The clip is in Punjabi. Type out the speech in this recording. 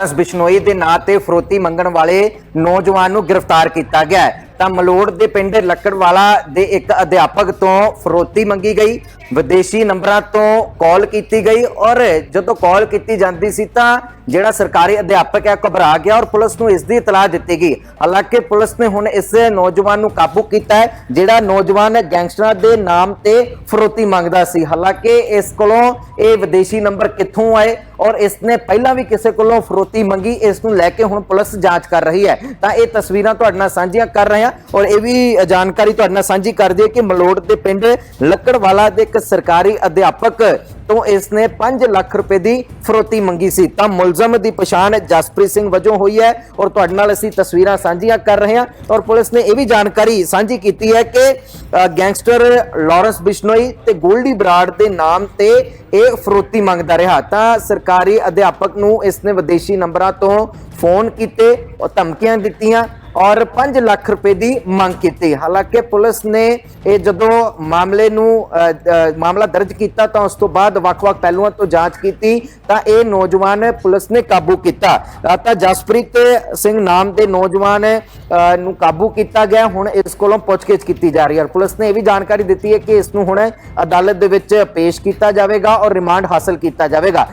ਇਸ ਬਿਸ਼ਨੋਈ ਦੇ ਨਾਂ ਤੇ ਫਰੋਤੀ ਮੰਗਣ ਵਾਲੇ ਨੌਜਵਾਨ ਨੂੰ ਗ੍ਰਿਫਤਾਰ ਕੀਤਾ ਗਿਆ ਹੈ। ਤਾਂ ਮਲੋੜ ਦੇ ਪਿੰਡ ਲੱਕੜਵਾਲਾ ਦੇ ਇੱਕ ਅਧਿਆਪਕ ਤੋਂ ਫਰੋਤੀ ਮੰਗੀ ਗਈ। ਵਿਦੇਸ਼ੀ ਨੰਬਰਾਂ ਤੋਂ ਕਾਲ ਕੀਤੀ ਗਈ ਔਰ ਜਦੋਂ ਕਾਲ ਕੀਤੀ ਜਾਂਦੀ ਸੀ ਤਾਂ ਜਿਹੜਾ ਸਰਕਾਰੀ ਅਧਿਆਪਕ ਹੈ ਘਬਰਾ ਗਿਆ ਔਰ ਪੁਲਿਸ ਨੂੰ ਇਸ ਦੀ ਇਤਲਾਹ ਦਿੱਤੀ ਗਈ। ਹਾਲਾਂਕਿ ਪੁਲਿਸ ਨੇ ਹੁਣ ਇਸ ਨੌਜਵਾਨ ਨੂੰ ਕਾਬੂ ਕੀਤਾ ਹੈ, ਜਿਹੜਾ ਨੌਜਵਾਨ ਗੈਂਗਸਟਰਾਂ ਦੇ ਨਾਮ ਤੇ ਫਰੋਤੀ ਮੰਗਦਾ ਸੀ। ਹਾਲਾਂਕਿ ਇਸ ਕੋਲੋਂ ਇਹ ਵਿਦੇਸ਼ੀ ਨੰਬਰ ਕਿੱਥੋਂ ਆਏ ਔਰ ਇਸ ਨੇ ਪਹਿਲਾਂ ਵੀ ਕਿਸੇ ਕੋਲੋਂ ਫਰੋਤੀ ਮੰਗੀ, ਇਸ ਨੂੰ ਲੈ ਕੇ ਹੁਣ ਪੁਲਿਸ ਜਾਂਚ ਕਰ ਰਹੀ ਹੈ। ਤਾਂ ਇਹ ਤਸਵੀਰਾਂ ਤੁਹਾਡੇ ਨਾਲ ਸਾਂਝੀਆਂ ਕਰ ਰਹੇ ਹਾਂ ਔਰ ਇਹ ਵੀ ਜਾਣਕਾਰੀ ਤੁਹਾਡੇ ਨਾਲ ਸਾਂਝੀ ਕਰ ਦਈਏ ਕਿ ਮਲੋੜ ਦੇ ਪਿੰਡ ਲੱਕੜਵਾਲਾ ਦੇ ਇੱਕ ਸਰਕਾਰੀ ਅਧਿਆਪਕ ਤੋਂ ਇਸ ਨੇ 5 ਲੱਖ ਰੁਪਏ ਦੀ ਫਰੋਤੀ ਮੰਗੀ ਸੀ। ਤਾਂ ਮੁਲਜ਼ਮ ਦੀ ਪਛਾਣ ਜਸਪ੍ਰੀਤ ਸਿੰਘ ਵਜੋਂ ਹੋਈ ਹੈ ਔਰ ਤੁਹਾਡੇ ਨਾਲ ਅਸੀਂ ਤਸਵੀਰਾਂ ਸਾਂਝੀਆਂ ਕਰ ਰਹੇ ਹਾਂ ਔਰ ਪੁਲਿਸ ਨੇ ਇਹ ਵੀ ਜਾਣਕਾਰੀ ਸਾਂਝੀ ਕੀਤੀ ਹੈ ਕਿ ਗੈਂਗਸਟਰ ਲਾਰੈਂਸ ਬਿਸ਼ਨੋਈ ਤੇ ਗੋਲਡੀ ਬਰਾੜ ਦੇ ਨਾਮ ਤੇ ਇਹ ਫਰੋਤੀ ਮੰਗਦਾ ਰਿਹਾ। ਤਾਂ ਸਰਕਾਰੀ ਅਧਿਆਪਕ ਨੂੰ ਇਸ ਨੇ ਵਿਦੇਸ਼ੀ ਨੰਬਰਾਂ ਤੋਂ ਫੋਨ ਕੀਤੇ ਔਰ ਧਮਕੀਆਂ ਦਿੱਤੀਆਂ ਔਰ 5 ਲੱਖ ਰੁਪਏ ਦੀ ਮੰਗ ਕੀਤੀ। ਹਾਲਾਂਕਿ ਪੁਲਿਸ ਨੇ ਇਹ ਜਦੋਂ ਮਾਮਲੇ ਨੂੰ ਮਾਮਲਾ ਦਰਜ ਕੀਤਾ ਤਾਂ ਉਸ ਤੋਂ ਬਾਅਦ ਵੱਖ-ਵੱਖ ਪਹਿਲੂਆਂ ਤੋਂ ਜਾਂਚ ਕੀਤੀ ਤਾਂ ਇਹ ਨੌਜਵਾਨ ਪੁਲਿਸ ਨੇ ਕਾਬੂ ਕੀਤਾ। ਤਾਂ ਜਸਪ੍ਰੀਤ ਸਿੰਘ ਨਾਮ ਦੇ ਨੌਜਵਾਨ ਨੂੰ ਕਾਬੂ ਕੀਤਾ ਗਿਆ। ਹੁਣ ਇਸ ਕੋਲੋਂ ਪੁੱਛਗਿੱਛ ਕੀਤੀ ਜਾ ਰਹੀ ਹੈ ਪੁਲਿਸ ਨੇ ਇਹ ਵੀ ਜਾਣਕਾਰੀ ਦਿੱਤੀ ਹੈ ਕਿ ਇਸ ਨੂੰ ਹੁਣ ਅਦਾਲਤ ਦੇ ਵਿੱਚ ਪੇਸ਼ ਕੀਤਾ ਜਾਵੇਗਾ ਔਰ ਰਿਮਾਂਡ ਹਾਸਲ ਕੀਤਾ ਜਾਵੇਗਾ।